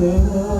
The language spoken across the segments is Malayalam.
Amen.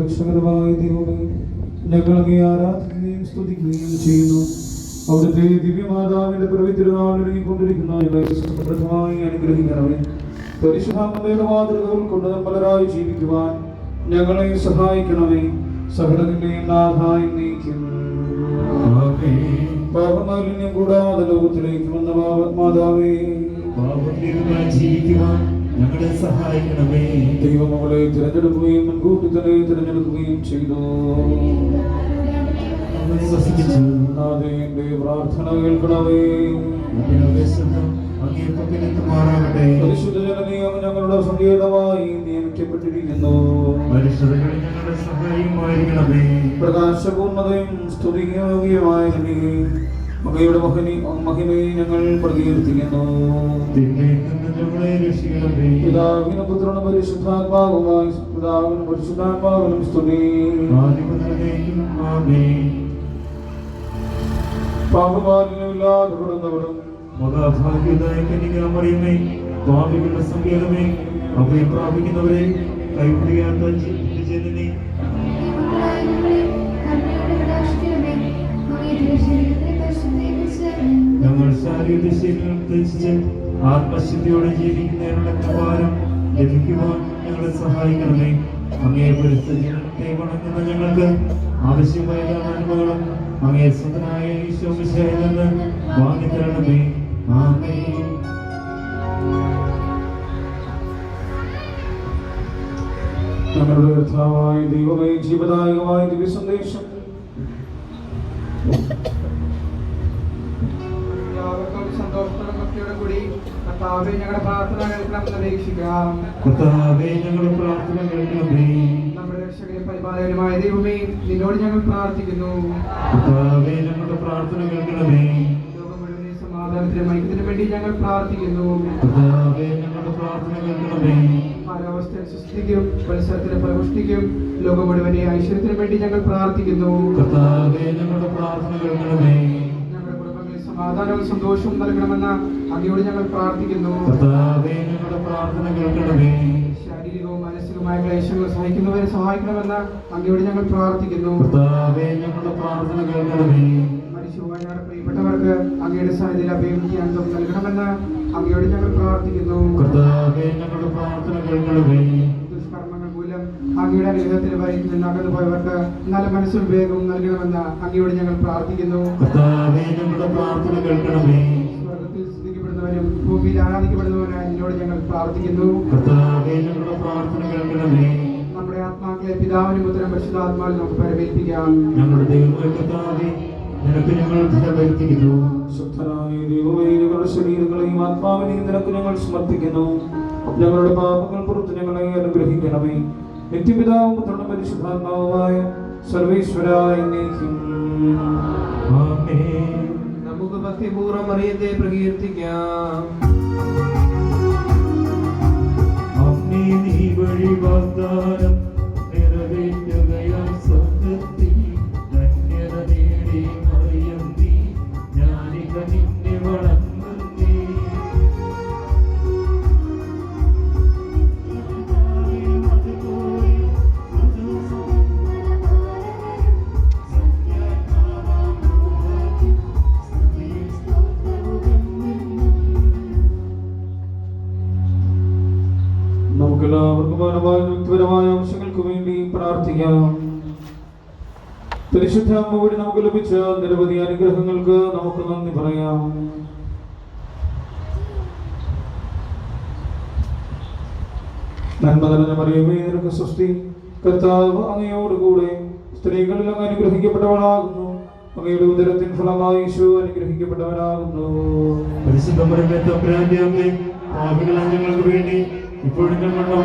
രക്ഷകരമായ ദൈവമേ ഞങ്ങൾ അങ്ങേ ആരാധിക്കുകയും സ്തുതിക്കുകയും ചെയ്യുന്നു. അവിടുത്തെ ദിവ്യമാതാവിന്റെ സമൃദ്ധമായി അനുഗ്രഹിക്കണമേ. പരിശുദ്ധാത്മയുടെ മാതൃക ഉൾക്കൊണ്ട് പലരായി ജീവിക്കുവാൻ ഞങ്ങളെ സഹായിക്കണമേ. സകലത്തിന്റെയും നാഥായി നീക്കും പാപമാലിന്യം കൂടാതെ ലോകത്തിലേക്ക് വന്ന മാതാവേ ജീവിക്കുവാൻ ഞങ്ങളെ സഹായിക്കണമേ. ദൈവം അവളെ തിരഞ്ഞെടുക്കുകയും മുൻകൂട്ടി തന്നെ തിരഞ്ഞെടുക്കുകയും ചെയ്തു. പ്രാർത്ഥന കേൾക്കണമേ. ഞങ്ങളുടെ ശബ്ദം അങ്ങേ പക്കലെത്തുമാറാകട്ടെ പരിശുദ്ധ ജനനീയം ഞങ്ങളുടെ സങ്കേതമായി നിയമിക്കപ്പെട്ടിരിക്കുന്നു. പ്രകാശപൂർണതയും സ്തുതിയോഗ്യമായ മകയുടെ മഹനി മഹിമയെ ഞങ്ങൾ പ്രകീർത്തിക്കുന്നു പിതാവിനും പുത്രനും പരിശുദ്ധാത്മാവുമായി പിതാവിനും പരിശുദ്ധാത്മാവിനും സ്തുതി. പാപമാലിന്യമില്ലാതെ കിടന്നവരും മഹാഭാഗ്യതായ കനികാമറിയമേ പാപികളുടെ സങ്കേതമേ അവയെ പ്രാപിക്കുന്നവരെ കൈപിടിയാത്ത ജനനെ ശീലങ്ങൾ ത്യജിച്ച് ആത്മശുദ്ധിയോടെ ജീവിക്കുന്നതിനുള്ള പ്രകാരം ലഭിക്കുവാൻ ഞങ്ങളെ സഹായിക്കണമേ. അങ്ങേ പരിസ്ഥിതിത്തെ വണങ്ങുന്ന ഞങ്ങൾക്ക് ആവശ്യമായ നന്മകളും അങ്ങേ സ്വതനായ ഈശോ വിഷയിൽ നിന്ന് വാങ്ങിത്തരണമേ. ആമേൻ. ഞങ്ങളുടെ കർത്താവായ ദൈവമേ ജീവദായകമായ ദിവ്യ സന്ദേശം എല്ലാവർക്കും സന്തോഷത്തോടെ ഭക്തിയോടെ കൂടി കർത്താവേ ഞങ്ങളുടെ പ്രാർത്ഥന കേൾക്കണമെന്ന് അപേക്ഷിക്കാം കർത്താവേ ഞങ്ങളുടെ പ്രാർത്ഥന കേൾക്കണമേ. നമ്മുടെ രക്ഷകനും പരിപാലകനുമായ ദൈവമേ നിന്നോട് ഞങ്ങൾ പ്രാർത്ഥിക്കുന്നു. കർത്താവേ ഞങ്ങളുടെ പ്രാർത്ഥന കേൾക്കണമേ. ലോകം മുഴുവനെ സമാധാനത്തിനും ഐക്യത്തിനും വേണ്ടി ഞങ്ങൾ പ്രാർത്ഥിക്കുന്നു. കർത്താവേ ഞങ്ങളുടെ പ്രാർത്ഥന കേൾക്കണമേ. കാലാവസ്ഥ സുസ്ഥിതിക്കും പരിസരത്തിന് ഫലപുഷ്ടിക്കും ലോകം മുഴുവനെ ഐശ്വര്യത്തിനും വേണ്ടി ഞങ്ങൾ പ്രാർത്ഥിക്കുന്നു. കർത്താവേ ഞങ്ങളുടെ പ്രാർത്ഥന കേൾക്കണമേ. സമാധാനവും സന്തോഷവും നൽകണമെന്ന് അങ്ങയോട് ഞങ്ങൾ പ്രാർത്ഥിക്കുന്നു. പ്രാർത്ഥന കേൾക്കണമേ. ശാരീരികവും മാനസികവുമായ ക്ലേശങ്ങൾ സഹിക്കുന്നവരെ സഹായിക്കണമെന്ന് അങ്ങയോട് ഞങ്ങൾ പ്രാർത്ഥിക്കുന്നു. പ്രാർത്ഥന കേൾക്കണമേ. മരിച്ചുപോയ ഞങ്ങളുടെ പ്രിയപ്പെട്ടവർക്ക് അങ്ങയുടെ സാന്നിധ്യം അഭയം അന്തം നൽകണമെന്ന് അങ്ങയോട് ഞങ്ങൾ പ്രാർത്ഥിക്കുന്നു. പ്രാർത്ഥന കേൾക്കണമേ. അങ്ങയുടെ അനുഗ്രഹത്തിൽ അകന്നു പോയവർക്ക് നല്ല മനസ്സും വിവേകവും നൽകണമെന്ന് അങ്ങയോട് ഞങ്ങൾ പ്രാർത്ഥിക്കുന്നു. പ്രാർത്ഥന കേൾക്കണമേ. സ്വർഗത്തിൽ സ്തുതിക്കപ്പെടുന്നവനും ഭൂമിയിൽ ആരാധിക്കപ്പെടുന്നവനായ എന്നോട് ഞങ്ങൾ പ്രാർത്ഥിക്കുന്നു. പ്രാർത്ഥന കേൾക്കണമേ. നമ്മുടെ ആത്മാക്കളെ പിതാവിനും ഉത്തരം പരിശുദ്ധാത്മാവിൽ നമുക്ക് പരമേൽപ്പിക്കാം. ഞങ്ങളുടെ നിനക്ക് ഞങ്ങൾ ശുദ്ധനായ ദൈവമേ ഞങ്ങളുടെ ശരീരങ്ങളെയും ആത്മാവിനെയും നിനക്ക് ഞങ്ങൾ സമർപ്പിക്കുന്നു. ഞങ്ങളുടെ പാപങ്ങൾ പുറത്ത് ഞങ്ങളെ അനുഗ്രഹിക്കണമേ. നിത്യപിതാവും പുത്രനും പരിശുദ്ധാത്മാവുമായ സർവേശ്വരായ നമുക്ക് ഭക്തിപൂർവം അറിയത്തെ പ്രകീർത്തിക്കാം. അമ്മേ നീ വഴി വാഗ്ദാനം നിറവേറ്റുകയാൽ സ്വർഗത്തിൽ ധന്യത നേടി മറിയം നീ മാനമായ വ്യക്തിപരമായ ആവശ്യങ്ങൾക്ക് വേണ്ടി പ്രാർത്ഥിക്കാം. പരിശുദ്ധ അമ്മ വഴി നമുക്ക് ലഭിച്ച നിരവധി അനുഗ്രഹങ്ങൾക്ക് നമുക്ക് നന്ദി പറയാം. നന്മ നിറഞ്ഞ മറിയമേ സൃഷ്ടി. കർത്താവ് അങ്ങയോടുകൂടെ സ്ത്രീകളിൽ അങ്ങ് അനുഗ്രഹിക്കപ്പെട്ടവളാകുന്നു. അങ്ങയുടെ ഉദരത്തിൻ ഫലമായി അനുഗ്രഹിക്കപ്പെട്ടവനാകുന്നു. വേണ്ടി ഇപ്പോഴും ഞങ്ങളുടെ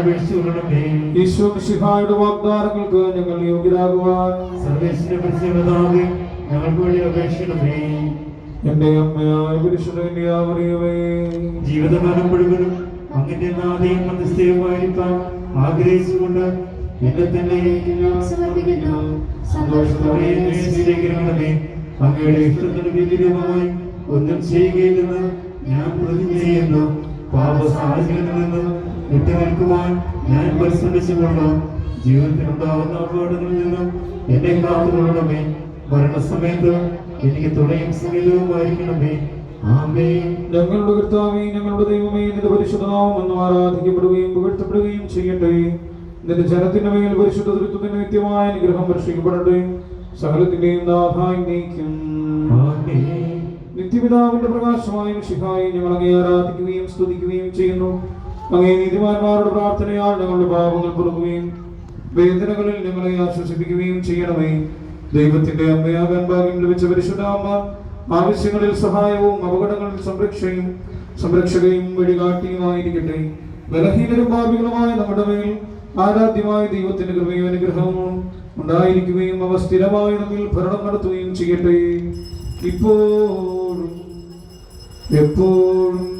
അപേക്ഷിച്ചുകൊള്ളണമേ ഈശോ മിശിഹായുടെ വാഗ്ദാനങ്ങൾക്ക് ഞങ്ങൾ യോഗ്യരാകുവാൻ സർവേശ്വര പരിശീലനാവേ ഞങ്ങൾക്ക് വേണ്ടി അപേക്ഷിക്കണമേ എന്റെ അമ്മയായ പരിശുദ്ധമറിയമേ ജീവിതകാലം മുഴുവനും അങ്ങനെ നാദയും മധ്യസ്ഥയുമായിരിക്കാൻ ആഗ്രഹിച്ചുകൊണ്ട് എന്നെ തന്നെ സമർപ്പിക്കുന്നു. സന്തോഷത്തോടെ സ്വീകരിക്കണമേ അങ്ങയുടെ ഇഷ്ടത്തിന് വിപരീതമായി ഒന്നും ചെയ്യുകയില്ലെന്ന് ഞാൻ പ്രതിജ്ഞ ചെയ്യുന്നു. പാപ സാഹചര്യത്തിൽ നിന്ന് വിട്ടുനിൽക്കുവാൻ ഞാൻ പരിശ്രമിച്ചുകൊണ്ട് ജീവിതത്തിലുണ്ടാവുന്ന അപകടങ്ങളിൽ നിന്നും എന്നെ കാത്തുകൊള്ളണമേ. മരണസമയത്ത് എനിക്ക് തുണയും സംഗീതവുമായിരിക്കണമേ ആമേ ഞങ്ങളുടെ കർത്താവേ ഞങ്ങളുടെ ദൈവമേ നിന്റെ പരിശുദ്ധനാമെന്ന് ആരാധിക്കപ്പെടുകയും പുകഴ്ത്തപ്പെടുകയും ചെയ്യട്ടെ. നിന്റെ ജനത്തിന്റെ മേൽ പരിശുദ്ധ തൃത്വത്തിന്റെ നിത്യമായ അനുഗ്രഹം വർഷിക്കപ്പെടട്ടെ സകലത്തിന്റെയും നാഥായി നീക്കും നിത്യപിതാവിന്റെ പ്രകാശമായ ശിഖായി ഞങ്ങൾ അങ്ങേ ആരാധിക്കുകയും സ്തുതിക്കുകയും ചെയ്യുന്നു. അങ്ങേ നീതിമാന്മാരുടെ പ്രാർത്ഥനയാൽ ഞങ്ങളുടെ പാപങ്ങൾ പൊറുക്കുകയും വേദനകളിൽ ഞങ്ങളെ ആശ്വസിപ്പിക്കുകയും ചെയ്യണമേ. ദൈവത്തിന്റെ അമ്മയാകാൻ ഭാഗ്യം ലഭിച്ച പരിശുദ്ധ അമ്മ ആവശ്യങ്ങളിൽ സഹായവും അപകടങ്ങളിൽ സംരക്ഷയും സംരക്ഷകയും വഴികാട്ടിയുമായിരിക്കട്ടെ. ബലഹീനരും പാപികളുമായ നമ്മുടെ മേൽ ആരാധ്യമായ ദൈവത്തിന്റെ കൃപയും അനുഗ്രഹവും ഉണ്ടായിരിക്കുകയും അവ സ്ഥിരമായി നമ്മിൽ ഭരണം നടത്തുകയും ചെയ്യട്ടെ. ഇപ്പോഴും എപ്പോഴും.